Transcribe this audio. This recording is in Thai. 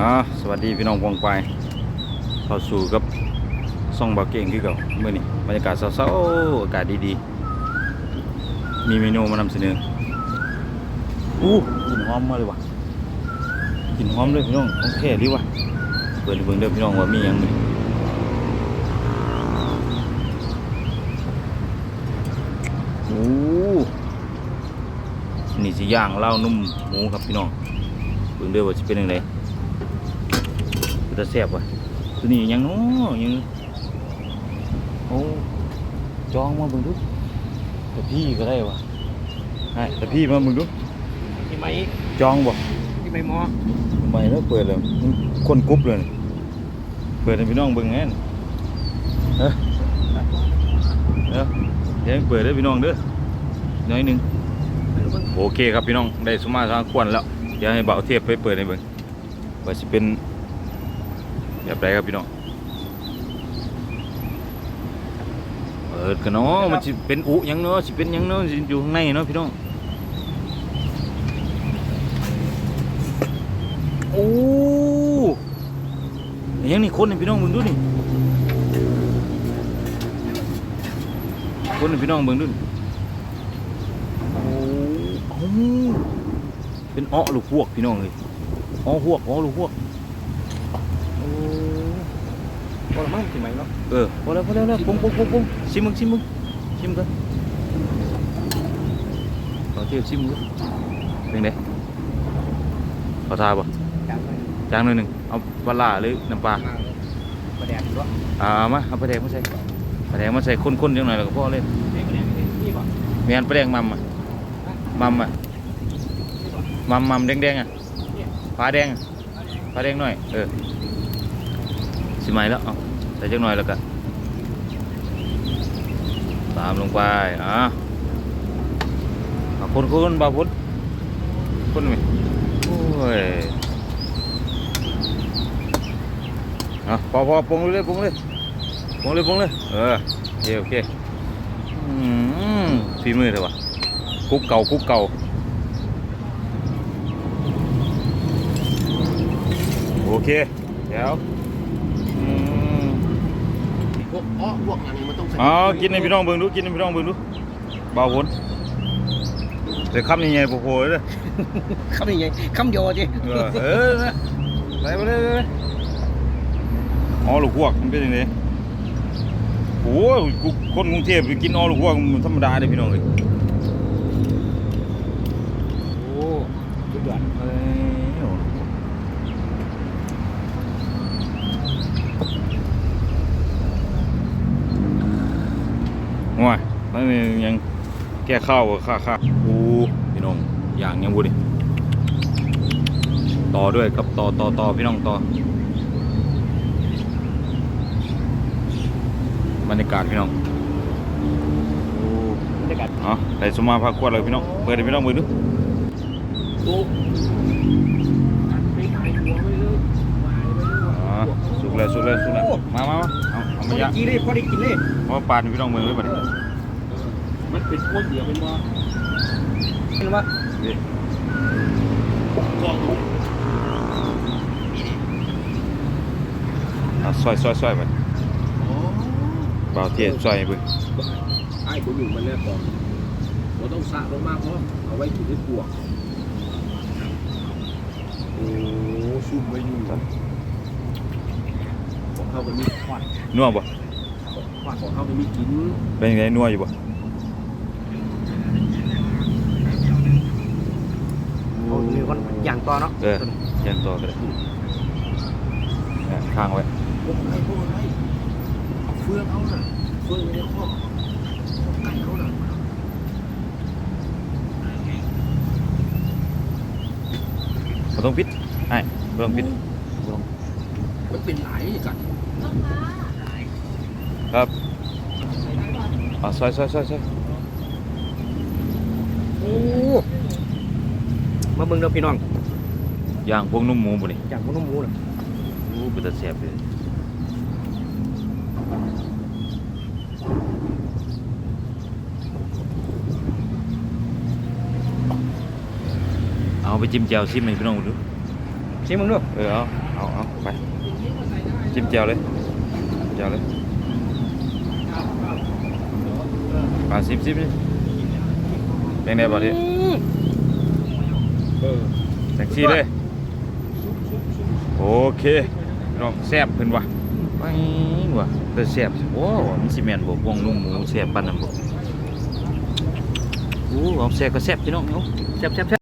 อ่าสวัสดีพี่น้องวงไปเข้าสู่กับซ่องบาเก่งคือเก่าเมื่อนี้บรรยากาศเศร้าๆอากาศดีๆ มีเมนูมานำเสนออู้กลิ่นหอมมาเลยว่ะกลิ่นหอมเลยพี่น้องของแท้ดีว่ะเปิดเบิ่งเด้อพี่น้องว่ามีหยังมื้อนี้โอ้นี่สิย่างเหล้านุ่มหมูครับพี่น้องเบิ่งเด้อว่าสิเป็นจังไดจะแซ่บว่ะตัวนี้ยังน้อยังโอ้จองมาเบิ่งดูแต่พี่ก็ได้ว่ะใช่แต่พี่มาเบิ่งดูที่ไหมจองบ่ที่ไหมหมอไปแล้วเปิดเลยมันคนกรุ๊บเลยนี่เปิดให้พี่น้องเบิ่งแน่นเออเออเดี๋ยวเปิดให้พี่น้องเด้อน้อยหนึงโอเคครับพี่น้องได้สมมาทางควรแล้วเดี๋ยวให้เบาเทียบไปเปิดให้เบิ่งว่าสิเป็น แบบไรครับพี่น้องเปิดกันเนาะมันสิเป็นอุหยังเนาะสิเป็นหยังเนาะสิอยู่ข้างในเนาะพี่น้องโอ้ยยังนี่คนนี่พี่น้องเบิ่งดูนี่คนนี่พี่น้องเบิ่งดูนี่โอ้เอ้าเป็นอ้อลูกพวกพี่น้องเลยอ้อพวกอ้อลูกพวกโอ้ พ อละมั้งที่ไหมเนาะเออพอแล้วพอแล้วแล้วปุ้งปุ้งปุ้งปุ้งชิมมึงชิมมึงชิมกันขอเที่ยวชิมมึงเป็นไงขอทาบ่จังเลยจางหน่อยหนึ่งเอาปลาร้าหรือน้ำปลามาประแดดด้วยอ่ามาเอาปลาแดงมาใส่ปลาแดงมาใส่ข้นๆจังหน่อยแล้วก็พอเลยเด็กประแดดนี่ป่ะแม่นปลาแดงมัมอะมัมอะมัมมัมแดงๆอะปลาแดงอะปลาแดงหน่อยเออสิไหมแล้วเอา ใส่จังหน่อยแล้วก็ตามลงไปอะอะคนคนบาพุนคนไหมโอ้ยอะพอพอปรุงเลยปรุงเลยปรุงเลยปรุงเลยเออโอเคโอเคอืมฝีมือเถอะวะคุกเก่าคุกเก่าโอเค เดี๋ยวอืม พวกอ้อพวกอันนี้มันต้องใส่อ๋อกินในพี่น้องเบิ่งดูกินในพี่น้องเบิ่งดูบาพุนแต่คำยังไงโผล่ๆเลยคำยังไงคำโยจีเออเออนะไปไปเลยไปเลยอ๋อลูกพวกมันเป็นยังไงโอ้ยกูคนกรุงเทพไปกินอ๋อลูกพวกมันธรรมดาเลยพี่น้องเลยโอ้สุดยอดเอ้ย ว้ายมันยังแก้ข้าวกับข้าข้าโอ้พี่น้องอย่างยังบุดิต่อด้วยกับต่อต่อต่อพี่น้องต่อบรรยากาศพี่น้องบรรยากาศอ๋อได้สมมาพักกวดเลยพี่น้องเปิดให้พี่น้องมือดูโอ้ไม่ตายหัวไม่เลยอ๋อสุกแล้วสุกแล้วสุกแล้วมามามาเอาเอาพมาอได้ย่างกินเลยพอได้กินเลยเอามาปาดให้พี่น้องมือเลยบัดนี้ มันเป็นพวกเดียวเป็นว่าเป็นว่านี่กองเอาซอยซอยซอยไปอ๋อเบาเทียนซอยให้เบิ่งไอ้ผมอยู่มันแรกก่อนเราต้องสะลงมาเพราะเอาไว้กินด้วยพวกโอ้ซุ่มไว้อยู่ของเขาเป็นมีขวัญนัวบ่ขวัญของเขาเป็นมีกินเป็นยังไงนัวอยู่บ่ เขา มีคนอย่างต่อเนาะเออยังต่อก็ได้เนี่ยข้างไว้พวกอะไรพวกอะไรเอาเฟืองเขาน่ะเฟืองในข้อไก่เขาน่ะบ่ต้องปิดไอ้บ่ต้องปิด มันเป็นหลายกันครับอ่าซอยซอยซอยซอยโอ้ มาเบิ่งเด้อพี่น้องย่างพวกนุ่มหมูบ่นี่จากคนน้องหมูน่ะโอ้เป็นตาแซ่บเลยเอาไปจิ้มแจ่วซิมให้พี่น้องดูชิมมึงดูเออเอาเอาเอาไปจิ้มเจียวเลยเจียวเลยมาซิมซิมดิเป็นไงบ้างดิเออ แท็กซี่เลยโอเคน้องแซ่บขึ้นวะไปวะเออแซ่บโอ้มันสิแม่นบ่วงนุ่มหมูแซ่บปานนั้นบ่โอ้เอาแซ่บก็แซ่บพี่น้องเนาะแซ่บแซบ